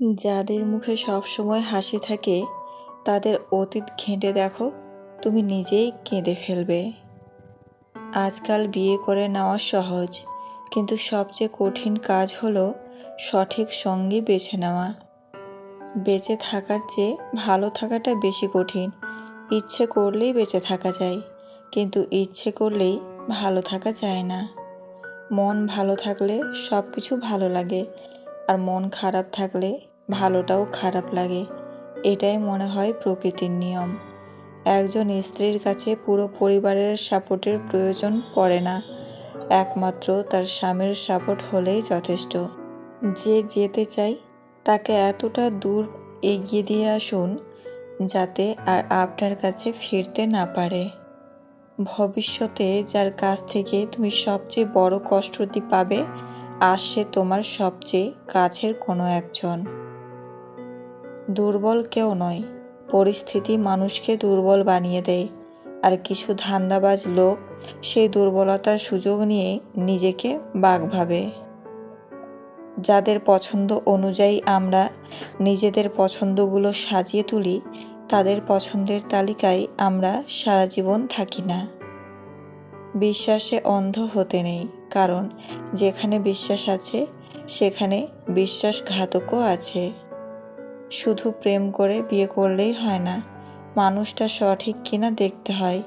যাদের মুখে সবসময় হাসি থাকে, তাদের অতীত ঘেঁটে দেখো, তুমি নিজেই কেঁদে ফেলবে। আজকাল বিয়ে করে নেওয়া সহজ, কিন্তু সবচেয়ে কঠিন কাজ হলো সঠিক সঙ্গী বেছে নেওয়া। বেঁচে থাকার চেয়ে ভালো থাকাটা বেশি কঠিন। ইচ্ছে করলেই বেঁচে থাকা যায়, কিন্তু ইচ্ছে করলেই ভালো থাকা যায় না। মন ভালো থাকলে সব কিছু ভালো লাগে, আর মন খারাপ থাকলে ভালোটাও খারাপ লাগে। এটাই মনে হয় প্রকৃতির নিয়ম। একজন স্ত্রীর কাছে পুরো পরিবারের সাপোর্টের প্রয়োজন পড়ে না। একমাত্র তার স্বামীর সাপোর্ট হলেই যথেষ্ট। যে যেতে চাই, তাকে এতটা দূর এগিয়ে দিয়ে আসুন যাতে আর আপনার কাছে ফিরতে না পারে। ভবিষ্যতে যার কাছ থেকে তুমি সবচেয়ে বড় কষ্টটি পাবে সে তোমার সবচেয়ে কাছের কোনো একজন। দুর্বল কেউ নয়। পরিস্থিতি মানুষকে দুর্বল বানিয়ে দেয়। আর কিছু ধান্দাবাজ লোক সেই দুর্বলতার সুযোগ নিয়ে নিজেকে বাঘ ভাবে। যাদের পছন্দ অনুযায়ী আমরা নিজেদের পছন্দগুলো সাজিয়ে তুলি, তাদের পছন্দের তালিকায় আমরা সারা জীবন থাকি না। বিশ্বাসে অন্ধ হতে নেই, কারণ যেখানে বিশ্বাস আছে, সেখানে বিশ্বাসঘাতকও আছে। শুধু প্রেম করে বিয়ে করলেই হয় না। মানুষটা সঠিক কিনা দেখতে হয়।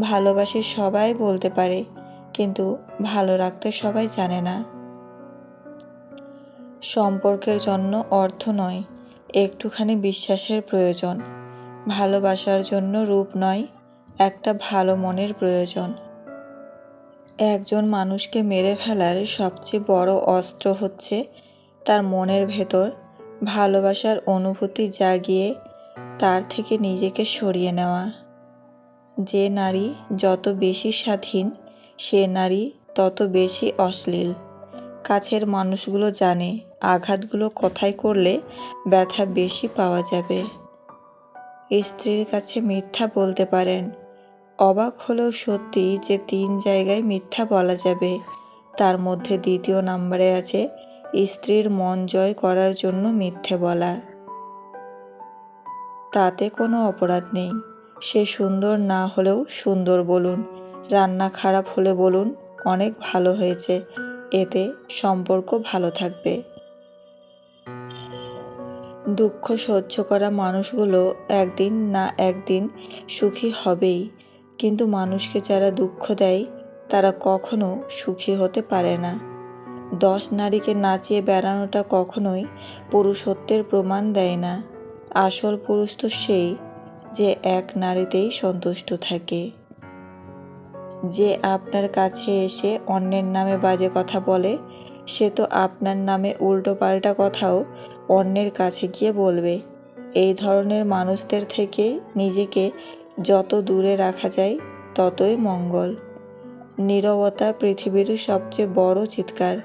ভালোবাসি সবাই বলতে পারে, কিন্তু ভালো রাখতে সবাই জানে না। সম্পর্কের জন্য অর্থ নয়, একটুখানি বিশ্বাসের প্রয়োজন। ভালোবাসার জন্য রূপ নয়, একটা ভালো মনের প্রয়োজন। একজন মানুষকে মেরে ফেলার সবচেয়ে বড় অস্ত্র হচ্ছে তার মনের ভেতর ভালোবাসার অনুভূতি জাগিয়ে তার থেকে নিজেকে সরিয়ে নেওয়া। যে নারী যত বেশি স্বাধীন, সে নারী তত বেশি অশ্লীল। কাছের মানুষগুলো জানে আঘাতগুলো কথায় করলে ব্যথা বেশি পাওয়া যাবে। স্ত্রীর কাছে মিথ্যা বলতে পারেন। অবাক হলেও সত্যি যে তিন জায়গায় মিথ্যা বলা যাবে। তার মধ্যে দ্বিতীয় নাম্বারে আছে স্ত্রীর মন জয় করার জন্য মিথ্যে বলা। তাতে কোনো অপরাধ নেই। সে সুন্দর না হলেও সুন্দর বলুন, রান্না খারাপ হলে বলুন, অনেক ভালো হয়েছে। এতে সম্পর্ক ভালো থাকবে। দুঃখ সহ্য করা মানুষগুলো একদিন না একদিন সুখী হবেই। কিন্তু মানুষকে যারা দুঃখ দেয়, তারা কখনো সুখী হতে পারে না। দশ নারীকে নাচিয়ে বেড়ানোটা কখনোই পুরুষত্বের প্রমাণ দেয় না। আসল পুরুষ তো সেই যে এক নারীতেই সন্তুষ্ট থাকে। যে আপনার কাছে এসে অন্যের নামে বাজে কথা বলে, সে তো আপনার নামে উল্টো পাল্টা কথাও অন্যের কাছে গিয়ে বলবে। এই ধরনের মানুষদের থেকে নিজেকে যত দূরে রাখা যায়, ততই মঙ্গল। নীরবতা পৃথিবীর সবচেয়ে বড় চিৎকার।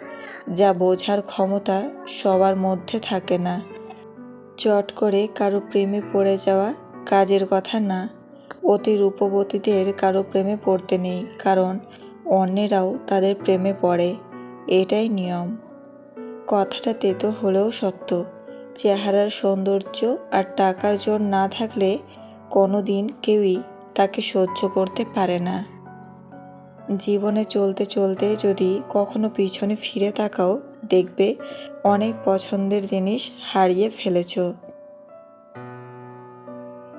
যা বোঝার ক্ষমতা সবার মধ্যে থাকে না। চট করে কারও প্রেমে পড়ে যাওয়া কাজের কথা না, অতি রূপবতীদের কারও প্রেমে পড়তে নেই, কারণ অন্যেরাও তাদের প্রেমে পড়ে, এটাই নিয়ম। কথাটা তেতো হলেও সত্য, চেহারার সৌন্দর্য আর টাকার জোর না থাকলে কোনো দিন কেউই তাকে সহ্য করতে পারে না। জীবনে চলতে চলতে যদি কখনো পিছনে ফিরে তাকাও, দেখবে অনেক পছন্দের জিনিস হারিয়ে ফেলেছ।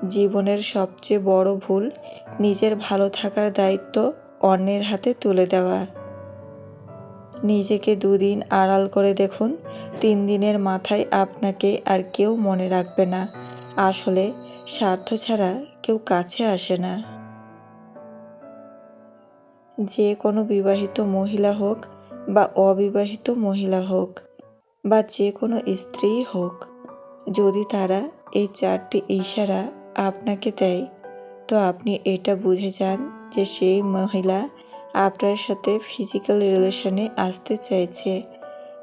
জীবনের সবচেয়ে বড় ভুল নিজের ভালো থাকার দায়িত্ব অন্যের হাতে তুলে দেওয়া। নিজেকে দুদিন আড়াল করে দেখুন, তিন দিনের মাথায় আপনাকে আর কেউ মনে রাখবে না। আসলে স্বার্থ ছাড়া কেউ কাছে আসে না। যে কোনো বিবাহিত মহিলা হোক বা অবিবাহিত মহিলা হোক বা যে কোনো স্ত্রী হোক, যদি তারা এই চারটি ইশারা আপনাকে দেয়, তো আপনি এটা বুঝে যান যে সেই মহিলা আপনার সাথে ফিজিক্যাল রিলেশনে আসতে চাইছে।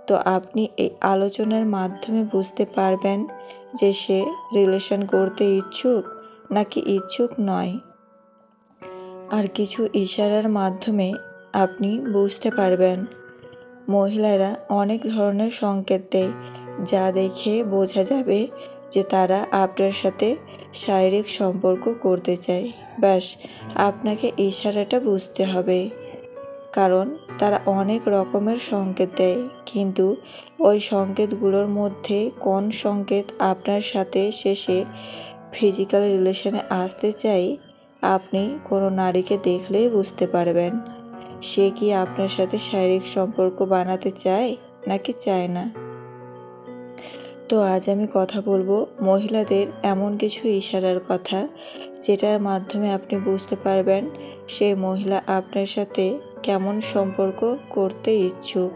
তো আপনি এই আলোচনার মাধ্যমে বুঝতে পারবেন যে সে রিলেশন করতে ইচ্ছুক নাকি ইচ্ছুক নয়। আর কিছু ইশারার মাধ্যমে আপনি বুঝতে পারবেন। মহিলারা অনেক ধরনের সংকেত দেয়, যা দেখে বোঝা যাবে যে তারা আপনার সাথে শারীরিক সম্পর্ক করতে চায়। ব্যাস, আপনাকে ইশারাটা বুঝতে হবে। কারণ তারা অনেক রকমের সংকেত দেয়, কিন্তু ওই সংকেতগুলোর মধ্যে কোন সংকেত আপনার সাথে শেষে ফিজিক্যাল রিলেশনে আসতে চাই আপনি কোনো নারীকে দেখলেই বুঝতে পারবেন। সে কি আপনার সাথে শারীরিক সম্পর্ক বানাতে চায় নাকি চায় না? তো আজ আমি কথা বলব মহিলাদের এমন কিছু ইশারার কথা যেটার মাধ্যমে আপনি বুঝতে পারবেন সেই মহিলা আপনার সাথে কেমন সম্পর্ক করতে ইচ্ছুক।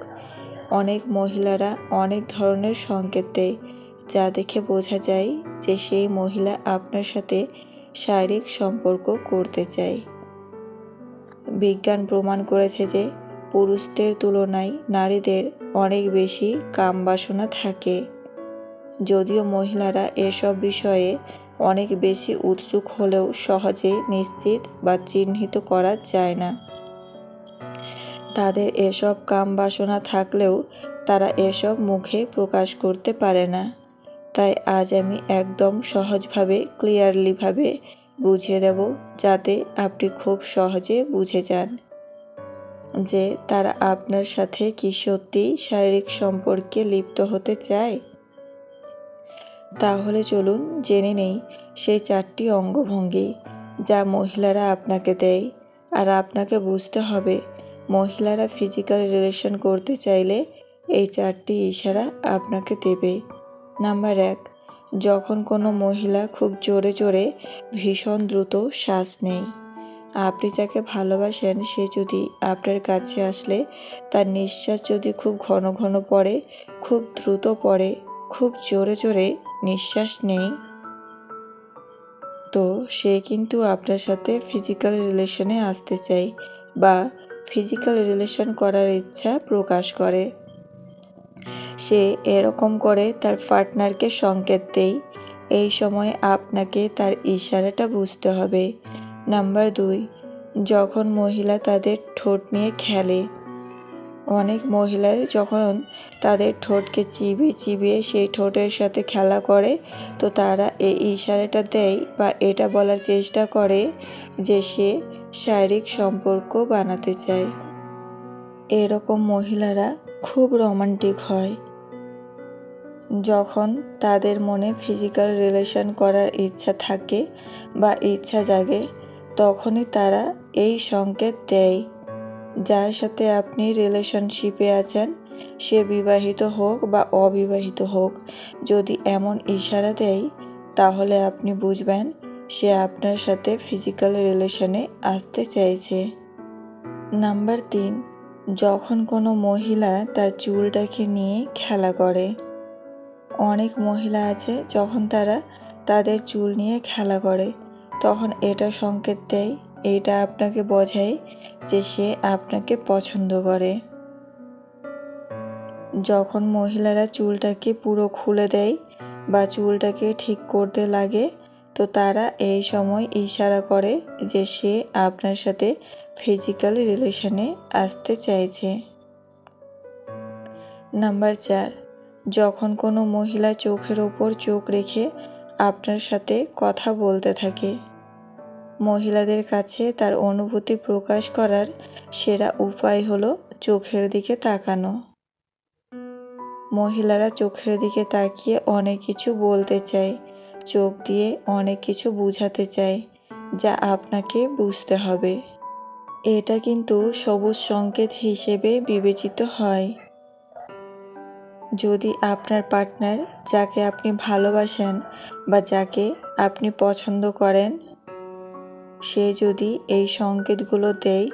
অনেক মহিলারা অনেক ধরনের সংকেত দেয়, যা দেখে বোঝা যায় যে সেই মহিলা আপনার সাথে শারীরিক সম্পর্ক করতে চায় বিজ্ঞান প্রমাণ করেছে যে পুরুষদের তুলনায় নারীদের অনেক বেশি কাম বাসনা থাকে। যদিও মহিলারা এসব বিষয়ে অনেক বেশি উৎসুক হলেও সহজে নিশ্চিত বা চিহ্নিত করা যায় না। তাদের এসব কাম বাসনা থাকলেও তারা এসব মুখে প্রকাশ করতে পারে না। তাই আজ আমি একদম সহজভাবে ক্লিয়ারলিভাবে বুঝিয়ে দেব যাতে আপনি খুব সহজে বুঝে যান যে তারা আপনার সাথে কি সত্যি শারীরিক সম্পর্কে লিপ্ত হতে চায়। তাহলে চলুন জেনে নেই সেই চারটি অঙ্গভঙ্গি যা মহিলারা আপনাকে দেয়। আর আপনাকে বুঝতে হবে, মহিলারা ফিজিক্যাল রিলেশন করতে চাইলে এই চারটি ইশারা আপনাকে দেবে। নাম্বার এক, যখন কোনো মহিলা খুব জোরে জোরে ভীষণ দ্রুত শ্বাস নেই আপনি যাকে ভালোবাসেন, সে যদি আপনার কাছে আসলে তার নিঃশ্বাস যদি খুব ঘন ঘন পড়ে, খুব দ্রুত পড়ে, খুব জোরে জোরে নিঃশ্বাস নেই তো সে কিন্তু আপনার সাথে ফিজিক্যাল রিলেশনে আসতে চায় বা ফিজিক্যাল রিলেশন করার ইচ্ছা প্রকাশ করে। সে এরকম করে তার পার্টনারকে সংকেত দেয় এই সময় আপনাকে তার ইশারাটা বুঝতে হবে। নাম্বার দুই, যখন মহিলা তাদের ঠোঁট নিয়ে খেলে, অনেক মহিলার যখন তাদের ঠোঁটকে চিবিয়ে চিবিয়ে সেই ঠোঁটের সাথে খেলা করে, তো তারা এই ইশারাটা দেয় বা এটা বলার চেষ্টা করে যে সে শারীরিক সম্পর্ক বানাতে চায়। এরকম মহিলারা খুব রোমান্টিক হয়। যখন তাদের মনে ফিজিক্যাল রিলেশন করার ইচ্ছা থাকে বা ইচ্ছা জাগে, তখনই তারা এই সংকেত দেয়। যার সাথে আপনি রিলেশনশিপে আছেন, সে বিবাহিত হোক বা অবিবাহিত হোক, যদি এমন ইশারা দেয়, তাহলে আপনি বুঝবেন সে আপনার সাথে ফিজিক্যাল রিলেশনে আসতে চাইছে। নাম্বার তিন, যখন কোনো মহিলা তার চুলটাকে নিয়ে খেলা করে অনেক মহিলা আছে, যখন তারা তাদের চুল নিয়ে খেলা করে, তখন এটা সংকেত দেয় এইটা আপনাকে বোঝায় যে সে আপনাকে পছন্দ করে। যখন মহিলারা চুলটাকে পুরো খুলে দেয় বা চুলটাকে ঠিক করতে লাগে, তো তারা এই সময় ইশারা করে যে সে আপনার সাথে ফিজিক্যাল রিলেশনে আসতে চাইছে। নাম্বার চার যখন কোনো মহিলা চোখের ওপর চোখ রেখে আপনার সাথে কথা বলতে থাকে। মহিলাদের কাছে তার অনুভূতি প্রকাশ করার সেরা উপায় হলো চোখের দিকে তাকানো। মহিলারা চোখের দিকে তাকিয়ে অনেক কিছু বলতে চায়, চোখ দিয়ে অনেক কিছু বুঝাতে চায়, যা আপনাকে বুঝতে হবে। এটা কিন্তু সবুজ সংকেত হিসেবে বিবেচিত হয়। যদি আপনার পার্টনার যাকে আপনি ভালোবাসেন বা যাকে আপনি পছন্দ করেন, সে যদি এই সংকেতগুলো দেয়,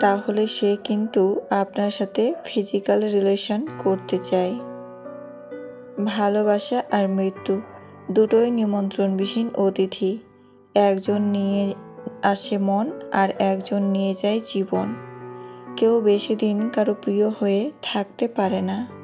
তাহলে সে কিন্তু আপনার সাথে ফিজিক্যাল রিলেশন করতে চায়। ভালোবাসা আর মৃত্যু দুটোই নিমন্ত্রণবিহীন অতিথি। একজন নিয়ে আসে মন আর একজন নিয়ে যায় জীবন। কেউ বেশি দিন কারও প্রিয় হয়ে থাকতে পারে না।